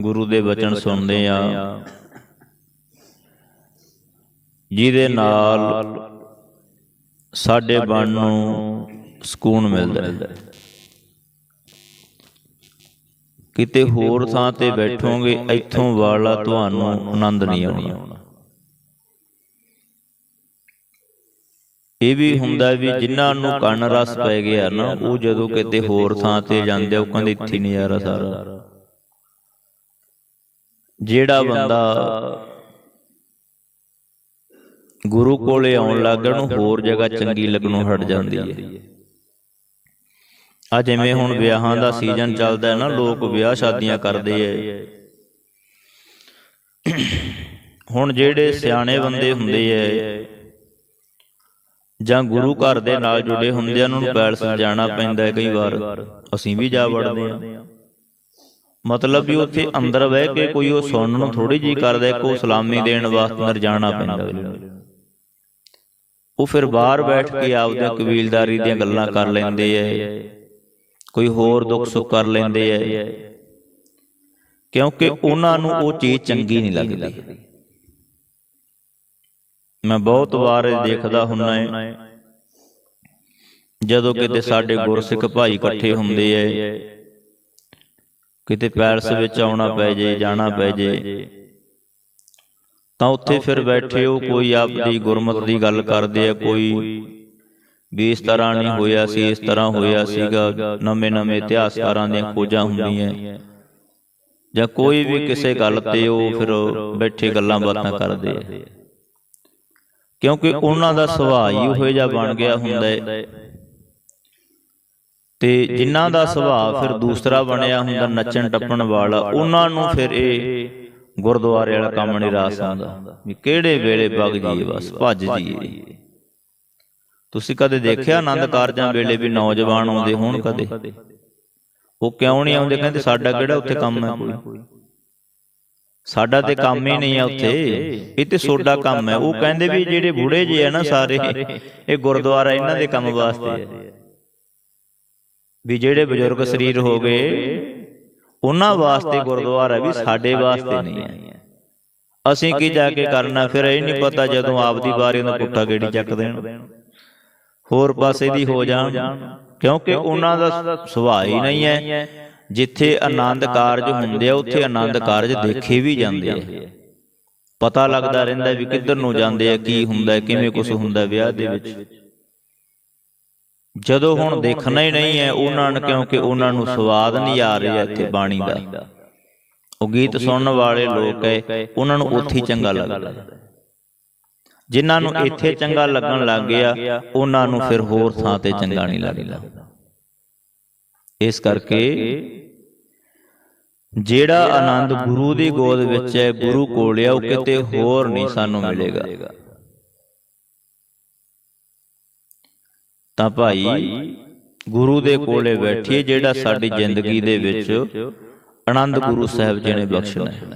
ਗੁਰੂ ਦੇ ਬਚਨ ਸੁਣਦੇ ਆ। ਜਿਹਦੇ ਨਾਲ ਸਾਡੇ ਮਨ ਨੂੰ ਸਕੂਨ ਮਿਲਦਾ ਹੈ। ਕਿਤੇ ਹੋਰ ਥਾਂ ਤੇ ਬੈਠੋਗੇ ਇੱਥੋਂ ਵਾਲਾ ਤੁਹਾਨੂੰ ਆਨੰਦ ਨਹੀਂ ਆਉਣਾ। ਇਹ ਵੀ ਹੁੰਦਾ ਵੀ ਜਿਨ੍ਹਾਂ ਨੂੰ ਕੰਨ ਰਸ ਪੈ ਗਿਆ ਨਾ ਉਹ ਜਦੋਂ ਕਿਤੇ ਹੋਰ ਥਾਂ ਤੇ ਜਾਂਦੇ ਉਹ ਕਹਿੰਦੇ ਇੱਥੇ ਨਜ਼ਾਰਾ ਸਾਰਾ। ਜਿਹੜਾ ਬੰਦਾ ਗੁਰੂ ਕੋਲੇ ਆਉਣ ਲੱਗਾ ਨੂੰ ਹੋਰ ਜਗ੍ਹਾ ਚੰਗੀ ਲੱਗਣੋਂ ਹਟ ਜਾਂਦੀ ਹੈ। ਆ ਜਿਵੇਂ ਹੁਣ ਵਿਆਹਾਂ ਦਾ ਸੀਜ਼ਨ ਚੱਲਦਾ ਹੈ ਨਾ ਲੋਕ ਵਿਆਹ ਸ਼ਾਦੀਆਂ ਕਰਦੇ ਐ ਹੁਣ ਜਿਹੜੇ ਸਿਆਣੇ ਬੰਦੇ ਹੁੰਦੇ ਐ ਜਾਂ ਗੁਰੂ ਘਰ ਦੇ ਨਾਲ ਜੁੜੇ ਹੁੰਦੇ ਆ ਉਹਨਾਂ ਨੂੰ ਪੈਲਸ ਜਾਣਾ ਪੈਂਦਾ ਹੈ ਕਈ ਵਾਰ। ਅਸੀਂ ਵੀ ਜਾ ਵੜਦੇ ਆ ਮਤਲਬ ਵੀ ਉੱਥੇ ਅੰਦਰ ਬਹਿ ਕੇ ਕੋਈ ਉਹ ਸੁਣਨ ਨੂੰ ਥੋੜੀ ਜੀ ਕਰਦਾ ਕੋ ਸਲਾਮੀ ਦੇਣ ਵਾਸਤੇ ਅੰਦਰ ਜਾਣਾ ਪੈਂਦਾ। ਉਹ ਫਿਰ ਬਾਹਰ ਬੈਠ ਕੇ ਆਪਦੇ ਕਬੀਲਦਾਰੀ ਦੀਆਂ ਗੱਲਾਂ ਕਰ ਲੈਂਦੇ ਐ। ਕੋਈ ਹੋਰ ਦੁੱਖ ਸੁੱਖ ਕਰ ਲੈਂਦੇ ਐ। ਕਿਉਂਕਿ ਉਹਨਾਂ ਨੂੰ ਉਹ ਚੀਜ਼ ਚੰਗੀ ਨਹੀਂ ਲੱਗਦੀ। ਮੈਂ ਬਹੁਤ ਵਾਰ ਇਹ ਦੇਖਦਾ ਹੁੰਨਾ ਹੈ ਜਦੋਂ ਕਿਤੇ ਸਾਡੇ ਗੁਰਸਿੱਖ ਭਾਈ ਇਕੱਠੇ ਹੁੰਦੇ ਐ। ਕਿਤੇ ਪੈਲਸ ਵਿੱਚ ਆਉਣਾ ਪੈ ਜੇ ਜਾਣਾ ਪੈ ਜੇ। ਤਾਂ ਉੱਥੇ ਫਿਰ ਬੈਠੇ ਉਹ ਕੋਈ ਆਪਦੀ ਗੁਰਮਤ ਦੀ ਗੱਲ ਕਰਦੇ ਆ ਕੋਈ ਵੀ ਇਸ ਤਰ੍ਹਾਂ ਨਹੀਂ ਹੋਇਆ ਸੀ ਇਸ ਤਰ੍ਹਾਂ ਹੋਇਆ ਸੀਗਾ ਨਵੇਂ ਨਵੇਂ ਇਤਿਹਾਸਕਾਰਾਂ ਦੀਆਂ ਖੋਜਾਂ ਹੁੰਦੀਆਂ। ਜਾਂ ਕੋਈ ਵੀ ਕਿਸੇ ਗੱਲ ਤੇ ਉਹ ਫਿਰ ਬੈਠੇ ਗੱਲਾਂ ਬਾਤਾਂ ਕਰਦੇ ਆ। ਕਿਉਂਕਿ ਉਹਨਾਂ ਦਾ ਸੁਭਾਅ ਹੀ ਉਹੋ ਜਿਹਾ ਬਣ ਗਿਆ ਹੁੰਦਾ ਹੈ ਤੇ ਜਿਨ੍ਹਾਂ ਦਾ ਸੁਭਾਅ ਫਿਰ ਦੂਸਰਾ ਬਣਿਆ ਹੁੰਦਾ ਨੱਚਣ ਟੱਪਣ ਵਾਲਾ ਉਹਨਾਂ ਨੂੰ ਫਿਰ ਇਹ ਗੁਰਦੁਆਰੇ ਵਾਲਾ ਕੰਮ ਨਹੀਂ ਰਾਸ ਆਉਂਦਾ ਵੀ ਕਿਹੜੇ ਵੇਲੇ ਵਗ ਜੀਏ ਬਸ ਭੱਜ ਜੀਏ ਤੁਸੀਂ ਕਦੇ ਦੇਖਿਆ ਆਨੰਦ ਕਾਰਜਾਂ ਵੇਲੇ ਵੀ ਨੌਜਵਾਨ ਆਉਂਦੇ ਹੋਣ ਕਦੇ? ਉਹ ਕਿਉਂ ਨਹੀਂ ਆਉਂਦੇ? ਕਹਿੰਦੇ ਸਾਡਾ ਕਿਹੜਾ ਉੱਥੇ ਕੰਮ ਹੈ ਕੋਈ? ਸਾਡਾ ਤੇ ਕੰਮ ਹੀ ਨਹੀਂ ਆ ਉੱਥੇ। ਇਹ ਤੇ ਸੋਡਾ ਕੰਮ ਹੈ। ਉਹ ਕਹਿੰਦੇ ਵੀ ਜਿਹੜੇ ਬੁੜੇ ਜੇ ਆ ਨਾ ਸਾਰੇ ਇਹ ਗੁਰਦੁਆਰਾ ਇਹਨਾਂ ਦੇ ਕੰਮ ਵਾਸਤੇ ਹੈ। ਵੀ ਜਿਹੜੇ ਬਜ਼ੁਰਗ ਸਰੀਰ ਹੋ ਗਏ ਉਹਨਾਂ ਵਾਸਤੇ ਗੁਰਦੁਆਰਾ ਵੀ ਸਾਡੇ ਵਾਸਤੇ ਨਹੀਂ ਹੈ। ਅਸੀਂ ਕੀ ਜਾ ਕੇ ਕਰਨਾ ਫਿਰ ਇਹ ਨਹੀਂ ਪਤਾ ਜਦੋਂ ਆਪਦੀ ਵਾਰੀ ਦਾ ਪੁੱਠਾ ਗੇੜੀ ਚੱਕ ਦੇਣ। ਹੋਰ ਪਾਸੇ ਦੀ ਹੋ ਜਾਣ ਕਿਉਂਕਿ ਉਹਨਾਂ ਦਾ ਸੁਭਾਅ ਹੀ ਨਹੀਂ ਹੈ। ਜਿੱਥੇ ਆਨੰਦ ਕਾਰਜ ਹੁੰਦੇ ਆ ਉੱਥੇ ਆਨੰਦ ਕਾਰਜ ਦੇਖੇ ਵੀ ਜਾਂਦੇ ਆ। ਪਤਾ ਲੱਗਦਾ ਰਹਿੰਦਾ ਵੀ ਕਿੱਧਰ ਨੂੰ ਜਾਂਦੇ ਆ ਕੀ ਹੁੰਦਾ ਕਿਵੇਂ ਕੁਝ ਹੁੰਦਾ ਵਿਆਹ ਦੇ ਵਿੱਚ। ਜਦੋਂ ਹੁਣ ਦੇਖਣਾ ਹੀ ਨਹੀਂ ਹੈ ਉਹਨਾਂ ਨੂੰ ਕਿਉਂਕਿ ਉਹਨਾਂ ਨੂੰ ਸਵਾਦ ਨਹੀਂ ਆ ਰਿਹਾ ਇੱਥੇ ਬਾਣੀ ਦਾ। ਉਹ ਗੀਤ ਸੁਣਨ ਵਾਲੇ ਲੋਕ ਹੈ ਉਹਨਾਂ ਨੂੰ ਉੱਥੇ ਚੰਗਾ ਲੱਗਦਾ ਜਿਨ੍ਹਾਂ ਨੂੰ ਇੱਥੇ ਚੰਗਾ ਲੱਗਣ ਲੱਗ ਗਿਆ ਉਹਨਾਂ ਨੂੰ ਫਿਰ ਹੋਰ ਥਾਂ ਤੇ ਚੰਗਾ ਨਹੀਂ ਲੱਗਦਾ। ਇਸ ਕਰਕੇ ਜਿਹੜਾ ਆਨੰਦ ਗੁਰੂ ਦੀ ਗੋਦ ਵਿੱਚ ਹੈ ਗੁਰੂ ਕੋਲ ਆ ਉਹ ਕਿਤੇ ਹੋਰ ਨਹੀਂ ਸਾਨੂੰ ਮਿਲੇਗਾ। ਤਾਂ ਭਾਈ ਗੁਰੂ ਦੇ ਕੋਲੇ ਬੈਠੀਏ ਜਿਹੜਾ ਸਾਡੀ ਜ਼ਿੰਦਗੀ ਦੇ ਵਿੱਚ ਆਨੰਦ ਗੁਰੂ ਸਾਹਿਬ ਜੀ ਨੇ ਬਖਸ਼ਣਾ ਹੈ।